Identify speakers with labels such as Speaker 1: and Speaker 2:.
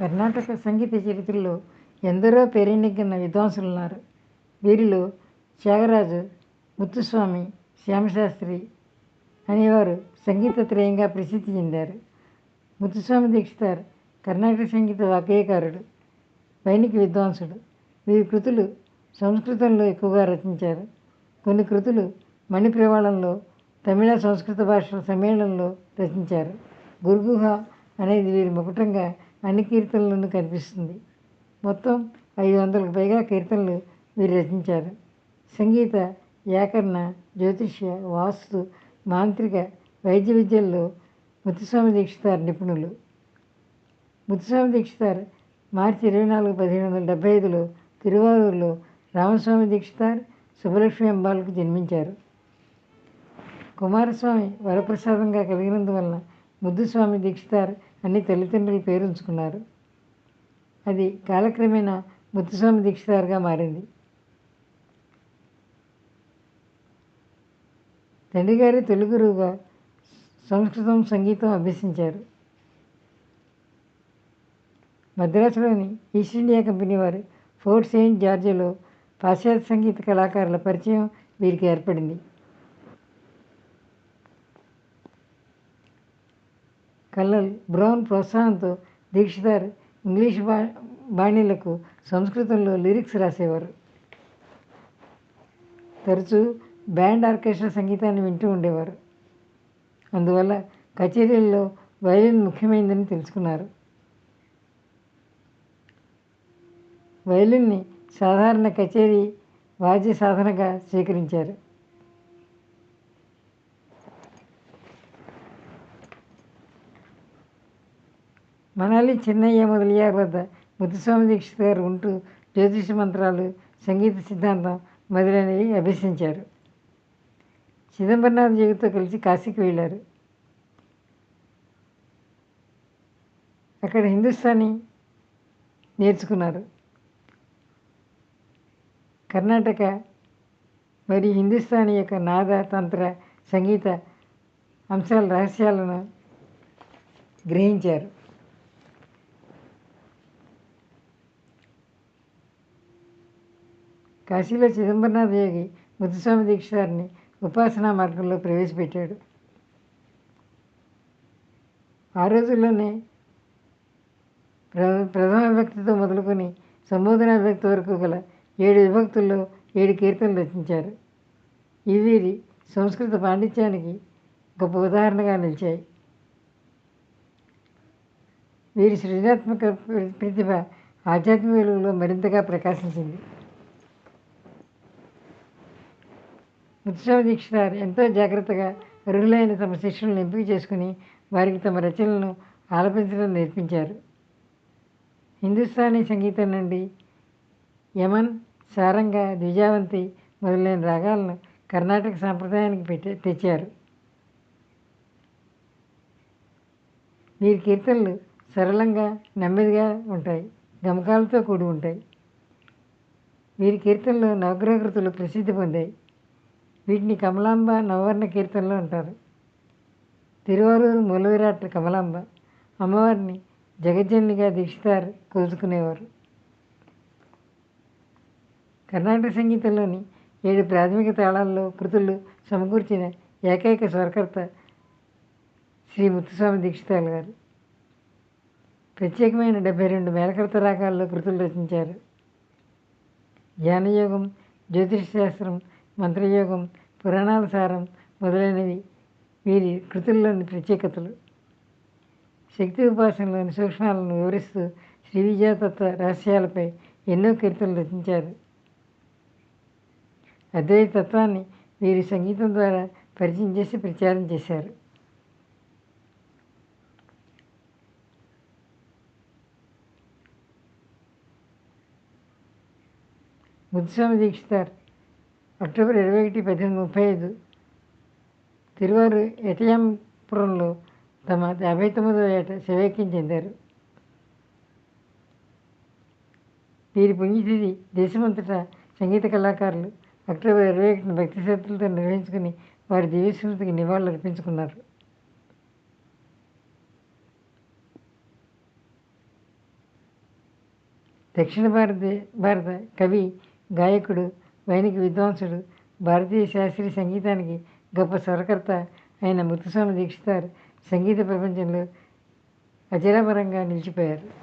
Speaker 1: కర్ణాటక సంగీత చరిత్రలో ఎందరో పేరెన్నికన్న విద్వాంసులు ఉన్నారు వీరిలో త్యాగరాజు ముత్తుస్వామి శ్యామశాస్త్రి అనేవారు సంగీత త్రయంగా ప్రసిద్ధి చెందారు. ముత్తుస్వామి దీక్షితార్ కర్ణాటక సంగీత వాగ్గేయకారుడు వైణిక విద్వాంసుడు. వీరి కృతులు సంస్కృతంలో ఎక్కువగా రచించారు. కొన్ని కృతులు మణిప్రవాళంలో తమిళ సంస్కృత భాషల సమ్మేళనంలో రచించారు. గురుగుహ అనేది వీరి ముకుటంగా అన్ని కీర్తనలను కనిపిస్తుంది. మొత్తం ఐదు వందలకు పైగా కీర్తనలు వీరు రచించారు. సంగీత వ్యాకరణ జ్యోతిష్య వాస్తు మాంత్రిక వైద్య విద్యల్లో ముత్తుస్వామి దీక్షితార్ నిపుణులు. ముత్తుస్వామి దీక్షితార్ మార్చి ఇరవై నాలుగు పదిహేను వందల డెబ్బై ఐదులో తిరువారూరులో రామస్వామి దీక్షితార్ సుబ్బలక్ష్మి అంబాలకు జన్మించారు. కుమారస్వామి వరప్రసాదంగా కలిగినందువలన ముద్దుస్వామి దీక్షితార్ అన్ని తల్లిదండ్రులు పేరు ఉంచుకున్నారు. అది కాలక్రమేణా ముత్తుస్వామి దీక్షితార్గా మారింది. తండ్రి గారి తొలి గురువుగా సంస్కృతం సంగీతం అభ్యసించారు. మద్రాసులోని ఈస్ట్ ఇండియా కంపెనీ వారు ఫోర్ట్ సెయింట్ జార్జిలో పాశ్చాత్య సంగీత కళాకారుల పరిచయం వీరికి ఏర్పడింది. కల్లల్ బ్రౌన్ ప్రోత్సాహంతో దీక్షితార్ ఇంగ్లీష్ బా బాణీలకు సంస్కృతంలో లిరిక్స్ రాసేవారు. తరచూ బ్యాండ్ ఆర్కెస్ట్రా సంగీతాన్ని వింటూ ఉండేవారు. అందువల్ల కచేరీల్లో వయలిన్ ముఖ్యమైనదని తెలుసుకున్నారు. వయలిన్ని సాధారణ కచేరీ వాద్య సాధనగా స్వీకరించారు. మనాలి చిన్నయ్య మొదలయ్యారు వద్ద ముత్తుస్వామి దీక్షిత్ గారు ఉంటూ జ్యోతిష మంత్రాలు సంగీత సిద్ధాంతం మొదలైనవి అభ్యసించారు. చిదంబరనాథ్ జీవితో కలిసి కాశీకి వెళ్ళారు. అక్కడ హిందుస్థానీ నేర్చుకున్నారు. కర్ణాటక మరియు హిందుస్థానీ యొక్క నాద తంత్ర సంగీత అంశాల రహస్యాలను గ్రహించారు. కాశీలో చిదంబరనాథ్ యోగి ముద్దుస్వామి దీక్షితారిని ఉపాసనా మార్గంలో ప్రవేశపెట్టాడు. ఆ రోజుల్లోనే ప్ర ప్రథమ విభక్తితో మొదలుకొని సంబోధన విభక్తి వరకు గల ఏడు విభక్తుల్లో ఏడు కీర్తనలు రచించారు. ఇవి వీరి సంస్కృత పాండిత్యానికి గొప్ప ఉదాహరణగా నిలిచాయి. వీరి సృజనాత్మక ప్రతిభ ఆధ్యాత్మిక వెలుగులో మరింతగా ప్రకాశించింది. ఉత్సవ దీక్షితార్ ఎంతో జాగ్రత్తగా అర్హులైన తమ శిష్యులను ఎంపిక చేసుకుని వారికి తమ రచనలను ఆలపించడం నేర్పించారు. హిందుస్థానీ సంగీతం నుండి యమన్ సారంగ ద్విజావంతి మొదలైన రాగాలను కర్ణాటక సాంప్రదాయానికి పెట్టే తెచ్చారు. వీరి కీర్తనలు సరళంగా నెమ్మదిగా ఉంటాయి గమకాలతో కూడి ఉంటాయి. వీరి కీర్తనలు నవగ్రహకృతులు ప్రసిద్ధి పొందాయి. వీటిని కమలాంబ నవవర్ణ కీర్తనలు అంటారు. తిరువారూరు మూలవిరాట్ కమలాంబ అమ్మవారిని జగజ్జనిగా దీక్షితారు కొలుచుకునేవారు. కర్ణాటక సంగీతంలోని ఏడు ప్రాథమిక తాళాల్లో కృతులు సమకూర్చిన ఏకైక స్వరకర్త శ్రీ ముత్తుస్వామి దీక్షితాలు గారు. ప్రత్యేకమైన డెబ్బై రెండు మేలకర్త రాగాల్లో కృతులు రచించారు. ధ్యానయోగం జ్యోతిష శాస్త్రం మంత్రయోగం పురాణాల సారం మొదలైనవి వీరి కృతుల్లోని ప్రత్యేకతలు. శక్తి ఉపాసనలోని సూక్ష్మాలను వివరిస్తూ శ్రీ విద్యాతత్వ రహస్యాలపై ఎన్నో కీర్తనలు రచించారు. అద్వైత తత్వాన్ని వీరి సంగీతం ద్వారా పరిచయం చేసి ప్రచారం చేశారు. ముత్తుస్వామి దీక్షితార్ అక్టోబర్ ఇరవై ఒకటి పద్దెనిమిది ముప్పై ఐదు. తిరువారు ఎటయాంపురంలో తమ యాభై తొమ్మిదవ ఏట శివైక్యం చెందారు. వీరి పుణ్యతిథి దేశమంతటా సంగీత కళాకారులు అక్టోబర్ ఇరవై ఒకటిన భక్తి శ్రద్ధలతో నిర్వహించుకుని వారి దివ్యస్మృతికి నివాళులు అర్పించుకున్నారు. దక్షిణ భారత భారత కవి గాయకుడు వైదిక విద్వాంసుడు భారతీయ శాస్త్రీయ సంగీతానికి గొప్ప స్వరకర్త అయిన ముత్తుస్వామి దీక్షితార్ సంగీత ప్రపంచంలో అజరామరంగా నిలిచిపోయారు.